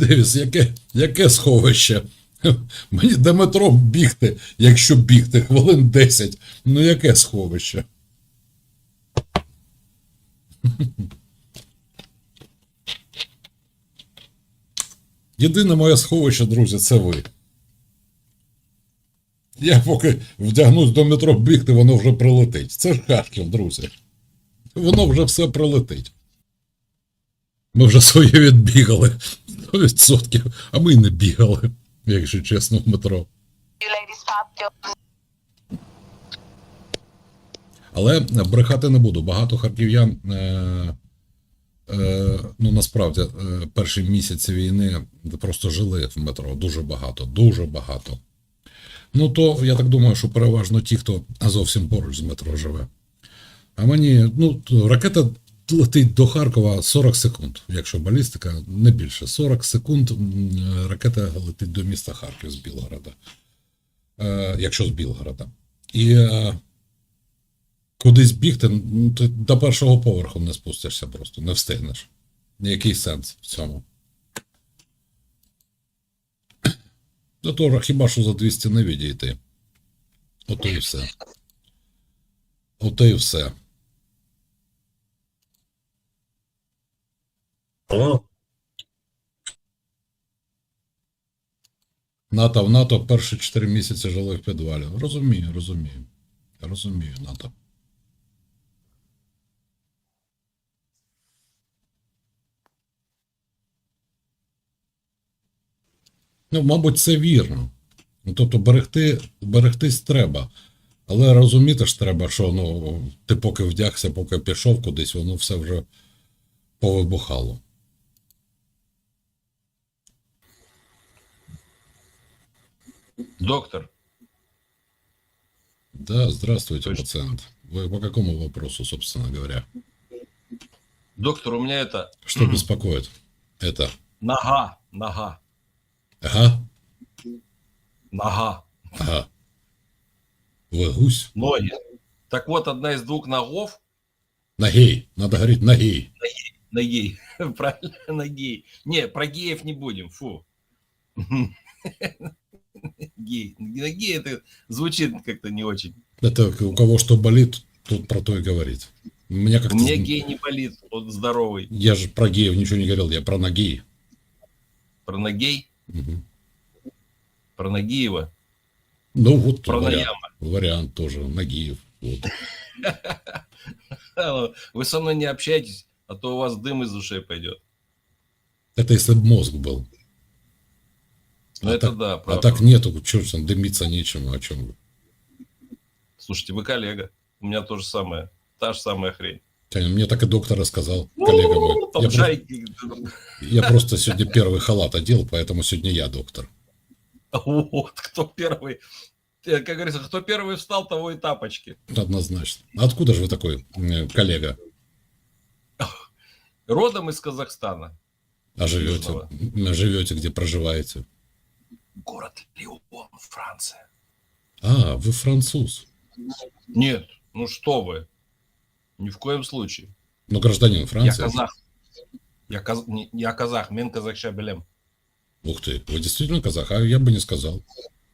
Девіс, яке, яке сховище? Мені до метро бігти, якщо бігти, хвилин 10. Ну яке сховище? Єдине моє сховище, друзі, це ви. Я поки вдягнусь до метро бігти, воно вже прилетить. Це ж Харків, друзі. Воно вже все прилетить. Ми вже своє відбігали 100%, а ми й не бігали, якщо чесно, в метро. Але брехати не буду. Багато харків'ян, е, е, ну насправді, е, перші місяці війни просто жили в метро. Дуже багато, дуже багато. Ну, то я так думаю, що переважно ті, хто зовсім поруч з метро живе. А мені, ну, ракета летить до Харкова 40 секунд, якщо балістика, не більше. 40 секунд ракета летить до міста Харків з Білгорода. Е, якщо з Білгорода. І е, кудись бігти, ти до першого поверху не спустишся просто, не встигнеш. Який сенс в цьому? Зато хіба що за 200 не відійти. Ото і все. Ото і все. О, НАТО в НАТО перші 4 місяці жили в підвалі. Розумію, розумію. Розумію, НАТО. Ну, мабуть, це вірно. Ну, тобто берегти, берегтись треба. Але розуміти ж треба, що ну, ти поки вдягся, поки пішов кудись, воно все вже повибухало. Доктор, Да, здравствуйте, Точно. пациент. Вы по какому вопросу, собственно говоря? доктор, у меня это Что беспокоит? Это. нога, нога, Ага, нога, ага. Вы гусь? ноги. Так вот, одна из двух ногов, Ногей. Надо говорить ногей. ноги, правильно, ноги. Не, про геев не будем, фу. Гей. Ноги это звучит как-то не очень. Это у кого что болит, тут про то и говорит. У меня У как-то... меня гей не болит, он здоровый. Я же про геев ничего не говорил, я про ногей. Про ногей, Мгм. про Нагиева, Ну вот про вариант, вариант тоже, Нагиев. Вот. Вы со мной не общайтесь, а то у вас дым из ушей пойдет. Это если бы мозг был. Ну А это так- да, А правда. так нету, что там дымиться нечему, о чем вы. Слушайте, вы коллега. У меня то же самое. Та же самая хрень. Мне так и доктор рассказал, коллега мой. Ну, Я, про- шарики. я просто сегодня первый халат одел, поэтому сегодня я доктор. Вот, кто первый. Э, Как говорится, кто первый встал, того и тапочки. Однозначно. А Откуда же вы такой коллега? Родом из Казахстана. А живете? Живете, где проживаете? Город Лион, Франция. А, вы француз. Нет, ну что вы. Ни в коем случае. Ну, гражданин Я Франции. казах. Я, каз... я казах, мен казах шабелем. Ух ты, вы действительно казах? А я бы не сказал.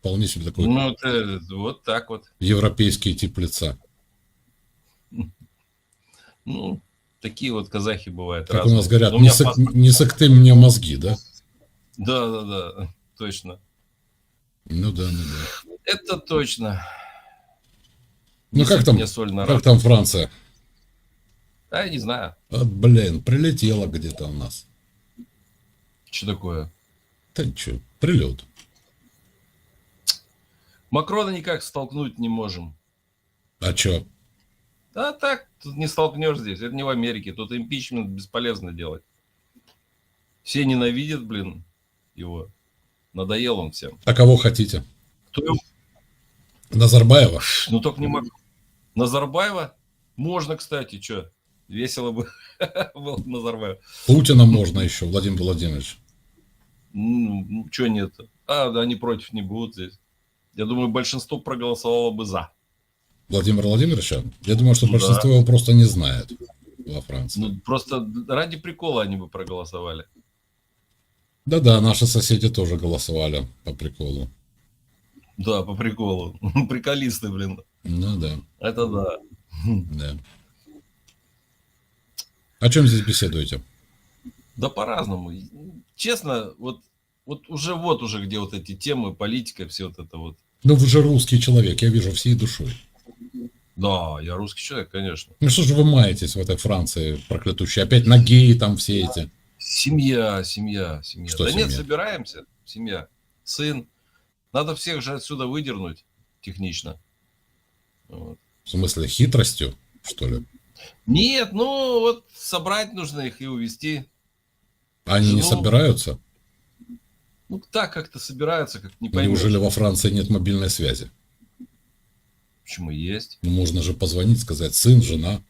Вполне себе такой Ну, это вот так вот. европейский тип лица. Ну, такие вот казахи бывают. Как у разные. нас говорят, У не, сок, паспорт- не сокты мне мозги, да? Да, да, да, точно. Ну да, ну да. Это точно. Ну как там, мне соль на как там Франция? А, я не знаю, А, блин, прилетела где-то у нас. что такое. Да что, прилет. Макрона никак столкнуть не можем. А чё? А так, тут не столкнешь здесь. Это не в Америке. Тут импичмент бесполезно делать. Все ненавидят, блин, его. Надоел он всем. А кого хотите? Кто Назарбаева? Ну, только не Макрон. Назарбаева? Можно, кстати, что? Весело бы было Назарбаева. Путина можно еще, Владимир Владимирович. Ну, что нет? А, да, они против не будут здесь. Я думаю, большинство проголосовало бы за. Владимира Владимировича? Я думаю, что Да. большинство его просто не знает во Франции. Ну, просто ради прикола они бы проголосовали. Да-да, наши соседи тоже голосовали по приколу. Да, по приколу. Приколисты, блин. Ну да, Это да. да. О чем здесь беседуете? Да по-разному. Честно, вот, вот уже вот уже где вот эти темы, политика, все вот это вот. Ну вы же русский человек, я вижу всей душой. Да, я русский человек, конечно. Ну что же вы маетесь в этой Франции проклятущей? Опять на геи там все эти. Семья, семья, семья. Что да нет, семья? собираемся. Семья. Сын. Надо всех же отсюда выдернуть технично. Вот. В смысле, хитростью, что ли? Нет, ну вот собрать нужно их и увезти. Они не Ну, собираются? Ну так как-то собираются, как не поймешь. Неужели во Франции нет мобильной связи? Почему есть? Ну, можно же позвонить, сказать, сын, жена,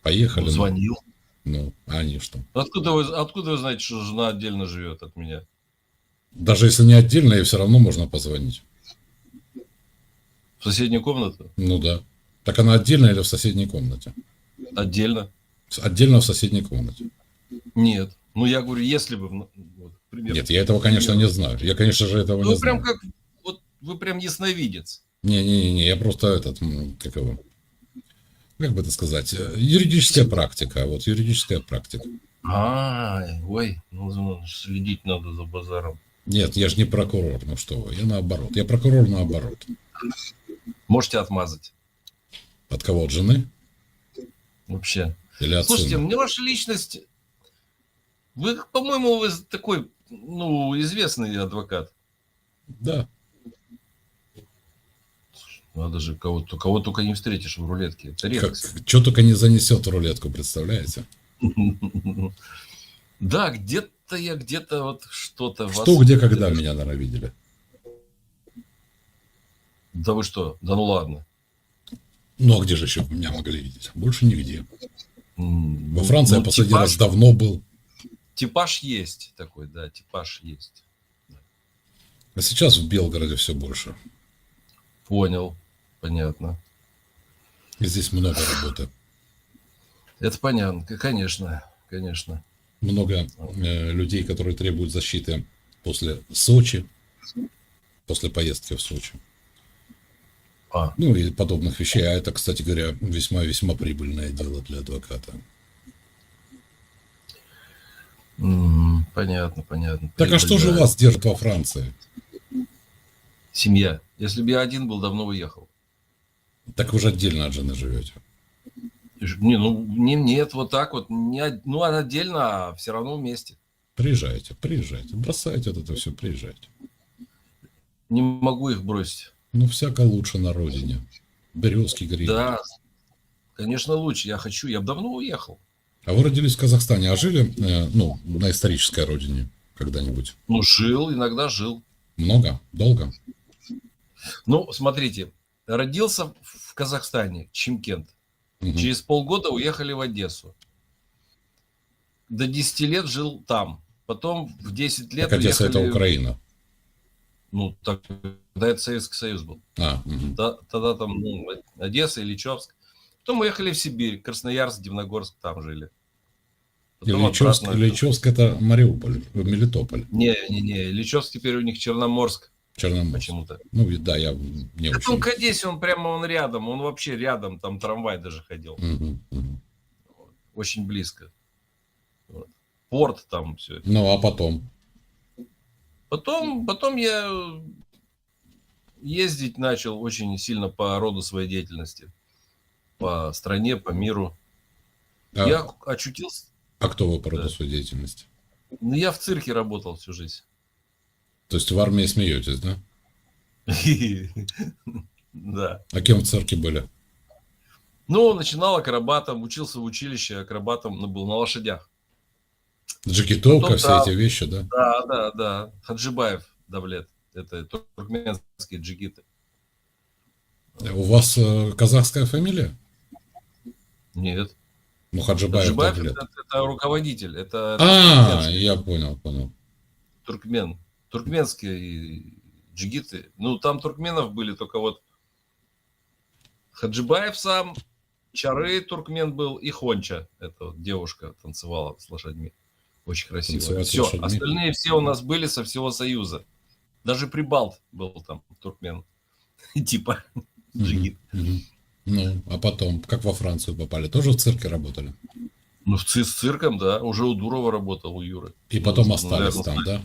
поехали. Ну, звонил. Ну, а они что? Откуда вы, откуда вы знаете, что жена отдельно живет от меня? Даже если не отдельно, ей все равно можно позвонить. В соседнюю комнату? Ну да. Так она отдельно или в соседней комнате? Отдельно? Отдельно в соседней комнате. Нет. Ну, я говорю, если бы... Вот, пример. Нет, я этого, конечно, не знаю. Я, конечно же, этого Ну, не прям знаю. как... Вот вы прям ясновидец. Не-не-не, я просто этот, как его, как бы это сказать, э, юридическая практика, вот юридическая практика. А, ой, ну, следить надо за базаром. Нет, я же не прокурор, ну что вы, я наоборот. Я прокурор наоборот. Можете отмазать. От кого? От жены? Вообще. Или от Слушайте, сына? мне ваша личность... Вы, по-моему, вы такой, ну, известный адвокат. Да. Надо же, кого, кого только не встретишь в рулетке. Это Как, редкость. что только не занесет в рулетку, представляете? Да, где-то я где-то вот что-то... Что, где, когда меня ненавидели? Да вы что? Да ну ладно. Ну, а где же еще меня могли видеть? Больше нигде. Во Франции ну, я последний раз давно был. Типаж есть такой, да, типаж есть. А сейчас в Белгороде все больше. Понял, понятно. Здесь много работы. Это понятно, конечно, конечно. Много э, людей, которые требуют защиты после Сочи, после поездки в Сочи. А, Ну и подобных вещей. А это, кстати говоря, весьма-весьма прибыльное дело для адвоката. м, понятно, понятно. Так а что же Прибыль, да. вас держит во Франции? Семья. Если бы я один был, давно уехал. Так вы же отдельно от жены живете. Не, ну, не, нет, вот так вот. Не, ну, а отдельно, а все равно вместе. Приезжайте, приезжайте. Бросайте вот это все, приезжайте. Не могу их бросить. Ну, всяко лучше на родине. Березки гриб. Да, конечно, лучше. Я хочу, я давно уехал. А вы родились в Казахстане, а жили, э, ну, на исторической родине когда-нибудь? Ну, жил, иногда жил. Много? Долго? Ну, смотрите, родился в Казахстане, Чимкент. Мгм. Через полгода уехали в Одессу. До 10 лет жил там. Потом в 10 лет Так Одесса это уехали- Украина. Ну, так, тогда это Советский Союз был. А, мгм. Да- тогда там ну, Одесса, Ильичевск. Потом уехали в Сибирь, Красноярск, Дивногорск, там жили. Потом Ильичевск, обратно- Ильичевск это Мариуполь, Мелитополь, Не, не, не, Ильичевск теперь у них Черноморск Черноморск. почему-то. Ну, да, я не Так он очень... к Одессе, он прямо он рядом, он вообще рядом, там трамвай даже ходил. Мгм, мгм. Очень близко. Вот. Порт там все. Ну, а потом? Потом, потом я ездить начал очень сильно по роду своей деятельности. По стране, по миру. А, Я очутился... а кто вы по роду Да. своей деятельности? Ну, я в цирке работал всю жизнь. То есть в армии смеетесь, да? Да. А кем в цирке были? Ну, начинал акробатом, учился в училище акробатом, ну, был на лошадях. Джекитовка, Потом, все эти вещи, да? Да, да, да. Хаджибаев Давлет. Это туркменские джигиты. У вас э, казахская фамилия? Нет. Ну, Хаджибаев, Хаджибаев Давлет. это, это руководитель. Это А, туркменский я понял, понял. туркмен. Туркменские джигиты. Ну, там туркменов были, только вот Хаджибаев сам, Чары туркмен был и Хонча. Это вот девушка танцевала с лошадьми. Очень красиво. Танцевать Все, лошадьми. остальные все у нас были со всего Союза. Даже Прибалт был там, туркмен. Типа джигит. Ну, а потом, как во Францию попали, тоже в цирке работали? Ну, в с цирком, да. Уже у Дурова работал, у Юры. И потом Ну, остались наверное, там, да?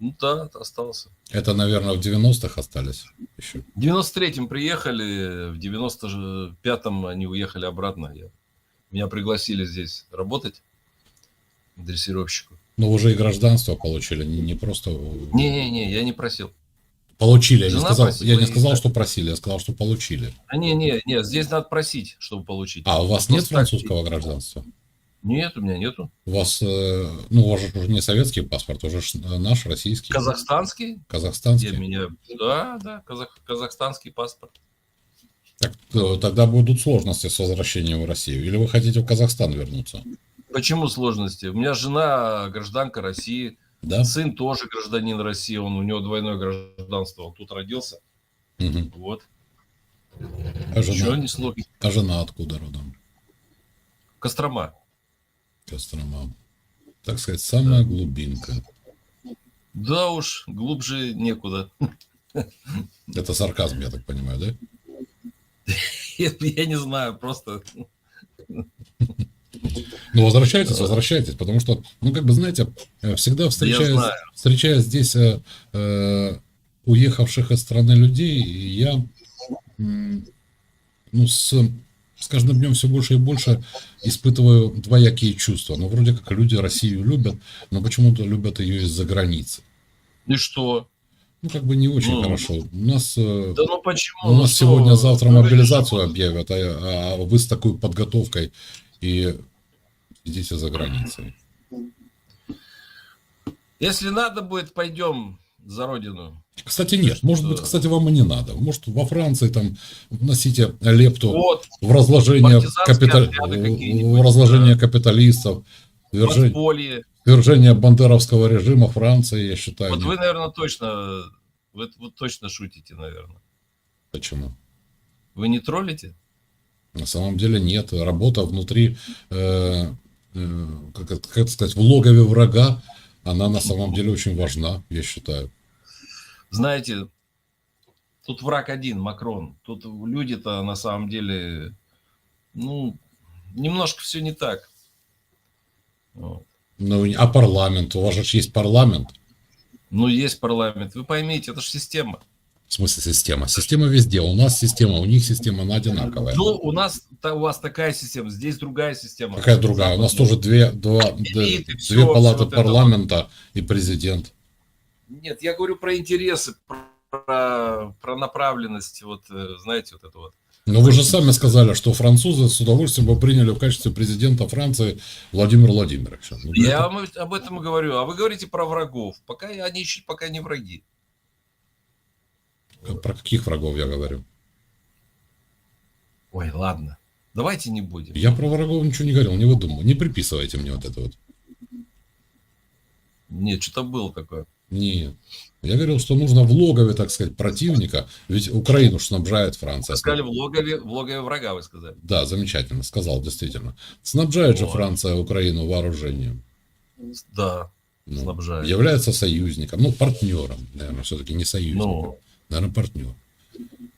Ну да, остался. Это, наверное, в 90-х остались еще. В 93-м приехали, в 95-м они уехали обратно. Я- Меня пригласили здесь работать дрессировщику. Но уже и гражданство получили, не, не просто... Не-не-не, я не просил. Получили, я не, сказал, просила я не сказал, так. что просили, я сказал, что получили. А не-не-не, здесь надо просить, чтобы получить. А, у вас Просто нет так. французского гражданства? Нет, у меня нету. У вас, э, ну, у вас же уже не советский паспорт, уже ж наш, российский, Казахстанский? казахстанский. Где меня... Да, да, казах... казахстанский паспорт. Так, э, тогда будут сложности с возвращением в Россию. Или вы хотите в Казахстан вернуться? Почему сложности? У меня жена гражданка России, Да? сын тоже гражданин России, он у него двойное гражданство, он тут родился. Мгм. Вот. А, жена, не сложно. а жена откуда родом? Кострома. Кострома. Так сказать, самая глубинка. Да уж, глубже некуда. Это сарказм, я так понимаю, да? Я, не знаю, просто... Ну, возвращайтесь, возвращайтесь, потому что, ну, как бы, знаете, э, всегда встречая, встречая здесь э, э, уехавших из страны людей, я, ну, с, с каждым днем все больше и больше испытываю двоякие чувства. Ну, вроде как люди Россию любят, но почему-то любят ее из-за границы. И что? Ну, как бы не очень Ну. хорошо. У нас, э, Да ну почему? у Ну нас что? сегодня-завтра Ну, мобилизацию объявят, а, а вы с такой подготовкой и идите за границей. Если надо будет, пойдем за родину. Кстати, нет. Может быть, кстати, вам и не надо. Может, во Франции там вносите лепту Вот, в разложение, партизанские капита- отряды какие-нибудь, в разложение капиталистов, свержение, свержение бандеровского режима Франции, я считаю. Вот нет. вы, наверное, точно... Вы, вы точно шутите, наверное. Почему? Вы не троллите? На самом деле нет. Работа внутри, э, э, как, как это сказать, в логове врага, она на самом деле очень важна, я считаю. Знаете, тут враг один, Макрон. Тут люди-то на самом деле, ну, немножко все не так. Вот. Ну, а парламент? У вас же есть парламент. Ну, есть парламент. Вы поймите, это же система. В смысле система? Система везде. У нас система, у них система, она одинаковая. Ну, у нас, у вас такая система, здесь другая система. Какая другая? У нас тоже две, два, две, Элиты, две всё, палаты вот это парламента и президент. Нет, я говорю про интересы, про, про направленность, вот, э, знаете, вот это вот. Но вы же сами сказали, что французы с удовольствием бы приняли в качестве президента Франции Владимира Владимировича. Ну, Я это- вам об этом и говорю. А вы говорите про врагов. Пока они еще пока не враги. Про каких врагов я говорю? Ой, ладно. Давайте не будем. Я про врагов ничего не говорил, не выдумывай. Не приписывайте мне вот это вот. Нет, что-то было такое. Нет. Я говорил, что нужно в логове, так сказать, противника, ведь Украину ж снабжает Франция. Вы сказали в логове, в логове врага, вы сказали. Да, замечательно, сказал, действительно. Снабжает же Вот. Франция Украину вооружением. Да, Ну, снабжает. Является союзником, ну, партнером, наверное, все-таки не союзником. Ну, Наверное, партнер.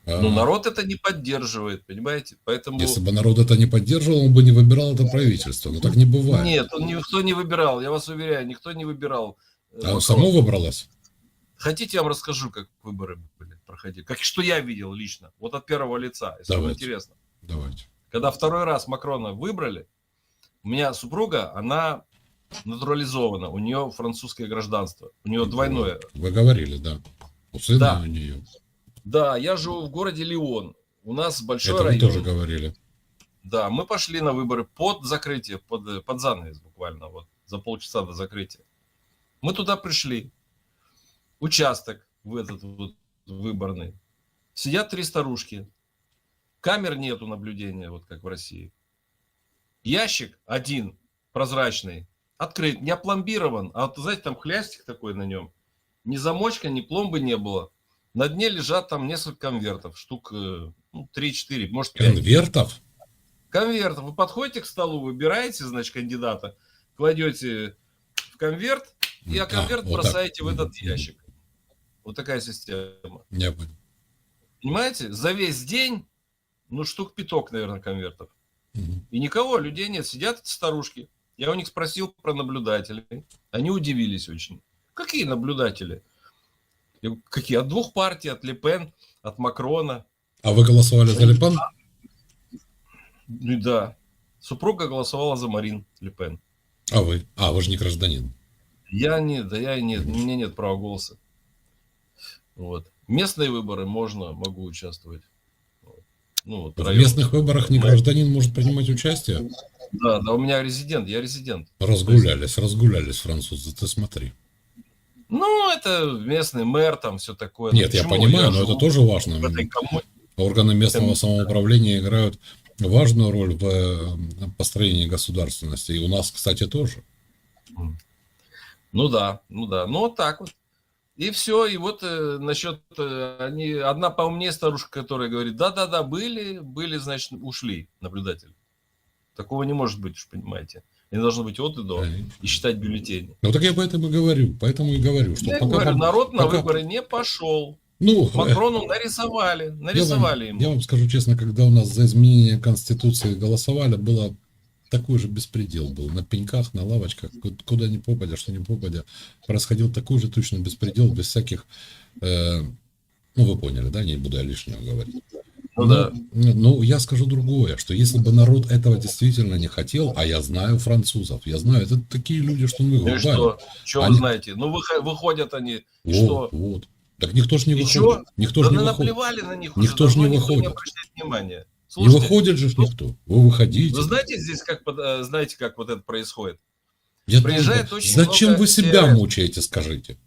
А, ну, народ это не поддерживает, понимаете? Поэтому... Если бы народ это не поддерживал, он бы не выбирал это правительство. Но так не бывает. Нет, он никто не выбирал, я вас уверяю, никто не выбирал. Э, а Макрона. само выбралось? Хотите, я вам расскажу, как выборы были, проходили? Как, что я видел лично, вот от первого лица, если вам Давайте. интересно. Давайте. Когда второй раз Макрона выбрали, у меня супруга, она натурализована, у нее французское гражданство, у нее двойное. Вы говорили, да. У сына Да. у нее. Да, я живу в городе Лион, у нас большой Это район. тоже говорили. Да, мы пошли на выборы под закрытие, под, под занавес буквально, вот, за полчаса до закрытия. Мы туда пришли. Участок в этот вот выборный. Сидят три старушки. Камер нету наблюдения, вот как в России. Ящик один, прозрачный, открыт, не опломбирован. А вот, знаете, там хлястик такой на нем. Ни замочка, ни пломбы не было. На дне лежат там несколько конвертов, штук э, ну, 3-4, может 5 Конвертов? конвертов. Вы подходите к столу, выбираете, значит, кандидата, кладете в конверт, и а А, конверт вот так. бросаете в этот ящик. Вот такая система. Я понял. Понимаете? За весь день, ну, штук пяток, наверное, конвертов. Мгм. И никого, людей нет. Сидят эти старушки. Я у них спросил про наблюдателей. Они удивились очень. Какие наблюдатели? Я говорю, Какие? От двух партий, от Лепен, от Макрона. А вы голосовали за Лепен? Ну да. Супруга голосовала за Марин Лепен. А вы? А, вы же не гражданин. Я нет, да я нет, у меня нет права голоса. Вот. Местные выборы можно, могу участвовать. Ну, вот В местных выборах не гражданин может принимать участие? Да, да, у меня резидент, я резидент. Разгулялись, разгулялись французы, ты смотри. Ну, это местный мэр, там все такое. Нет, Ну, я понимаю, но живу это тоже важно. Органы местного Там- самоуправления играют важную роль в э, построении государственности. И у нас, кстати, тоже. Ну да, ну да, ну вот так вот. И все, и вот э, насчет, э, они, одна поумнее старушка, которая говорит, да-да-да, были, были, значит, ушли наблюдатели. Такого не может быть, уж понимаете. Они должны быть от и до и считать бюллетени. Ну так я поэтому и говорю, поэтому и говорю, что Я пока говорю, народ на пока- выборы не пошел. ну, э, Макрону нарисовали, я вам, нарисовали ему. я вам скажу честно, когда у нас за изменение Конституции голосовали, было такой же беспредел был. На пеньках, на лавочках, ку- куда ни попадя, что ни попадя, происходил такой же точно беспредел, без всяких... э, ну, вы поняли, да? Не буду я лишнего говорить. Ну да. Ну, ну, я скажу другое, что если бы народ этого действительно не хотел, а я знаю французов, я знаю, это такие люди, что ну их Ну и что? Что вы Они- знаете? Ну, выхо- выходят они. И Вот, что? вот. Так никто же не выходит. чё? Никто Да же не выходит. наплевали на них Никто уже, ж не выходит. обращает внимания. Не Слушайте, выходит же ну, никто. Вы выходите. Вы знаете здесь, как, э, знаете, как вот это происходит? Я приезжает думаю, очень Зачем много вы себя сервис- мучаете, скажите?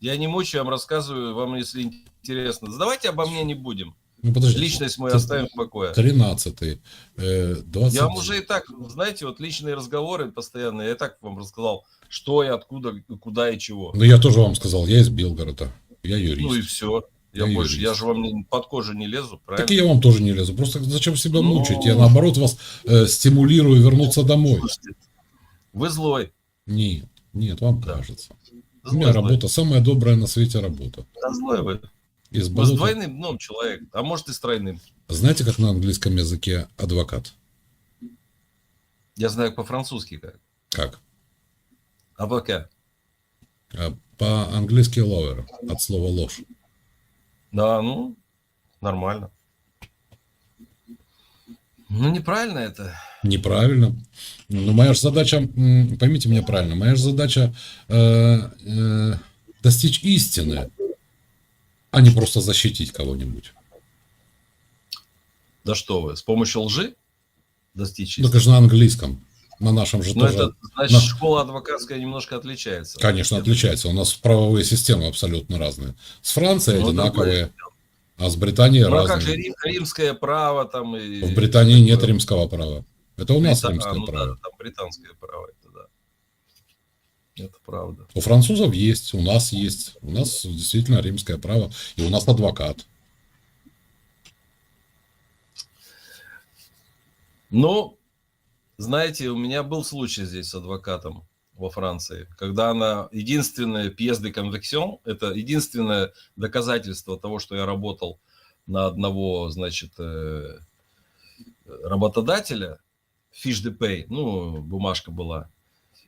Я не мучаю, я вам рассказываю, вам если интересно. Давайте обо мне не будем. Ну, подождите. Личность Т- оставим в покое. 13 э, 20 Я вам уже и так, знаете, вот личные разговоры постоянные, я так вам рассказал, что и откуда, куда и чего. Ну, я тоже вам сказал, я из Белгорода. Я юрист. Ну и все. Я, больше, я же вам под кожу не лезу, правильно? Так и я вам тоже не лезу. Просто зачем себя Ну. мучить? Я наоборот вас э, стимулирую вернуться домой. Слушайте, вы злой. Нет, нет, вам Да. кажется. У Злой, меня злой. работа, самая добрая на свете работа. Да, злой вы. Из Вы с болота. двойным дном человек, а может и с тройным. Знаете, как на английском языке адвокат? Я знаю по-французски как. Как? Адвокат. А, По-английски lawyer, от слова ложь. Да, ну, нормально. Ну, неправильно это. Неправильно. Но моя же задача, поймите меня правильно, моя же задача э, э, достичь истины, а не просто защитить кого-нибудь. Да что вы, с помощью лжи достичь Ну, истины? конечно, на английском. На нашем же Ну, тоже. это, значит, на- школа адвокатская немножко отличается. Конечно, отличается. У нас правовые системы абсолютно разные. С Францией Ну, одинаковые, а с Британией Ну, а как же разные. рим- римское право там и... В Британии нет такое? римского права. Это у нас Брита- римское а, ну право. да, там британское право, это да. Это правда. У французов есть, у нас есть. У нас действительно римское право. И у нас адвокат. Ну, знаете, у меня был случай здесь с адвокатом во Франции, когда она единственная pièce de conviction, это единственное доказательство того, что я работал на одного, значит, э, работодателя, fiche de pay, ну, бумажка была,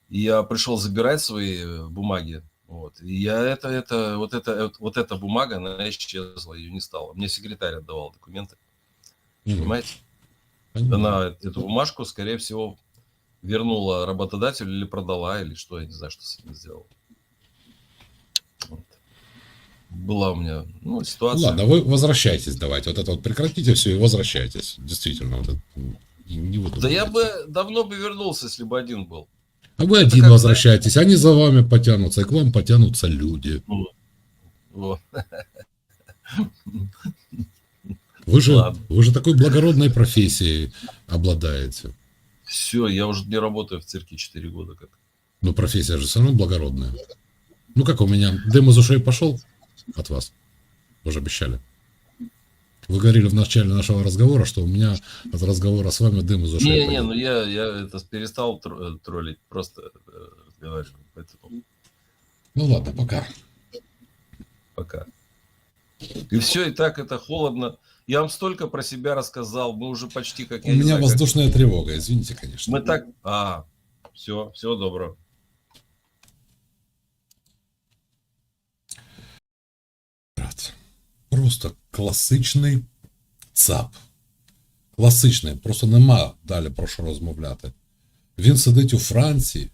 и я пришел забирать свои э, бумаги, вот, и я это, это, вот это, вот эта бумага, она исчезла, ее не стало. Мне секретарь отдавал документы, Мгм. понимаете? Понимаю. Она эту бумажку, скорее всего, вернула работодателю или продала, или что, я не знаю, что с этим сделала. Вот. Была у меня ну, Ну ситуация. Ладно, вы возвращайтесь давайте. Вот это вот прекратите все и возвращайтесь. Действительно. Вот это, м, не, вот Да это я бы давно бы вернулся, если бы один был. А вы один как, возвращайтесь. Они за вами потянутся, и к вам потянутся люди. Вот. Вы же, Ладно. вы же такой благородной профессией обладаете. Все, я уже не работаю в цирке 4 года. Как. Но профессия же все равно благородная. Ну как у меня дым из ушей пошел от вас. Вы же обещали. Вы говорили в начале нашего разговора, что у меня от разговора с вами дым из ушей. Не, не, ну я, я это перестал тр- э, троллить, просто э, разговариваю. Поэтому Ну ладно, пока. пока. И все, и так это холодно. Я вам столько про себя рассказал, мы уже почти как У я не меня знаю, как- воздушная тревога, извините, конечно. Мы так... А, все, всего доброго. Брат, Просто класичний цап. Класичний, просто нема далі про що розмовляти. Він сидить у Франції.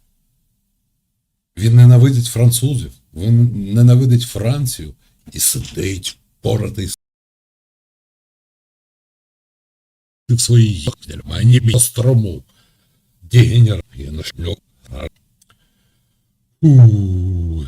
Він ненавидить французів, він ненавидить Францію і сидить поратий в своей Германии Острому. Денер я нашлёк. Ух.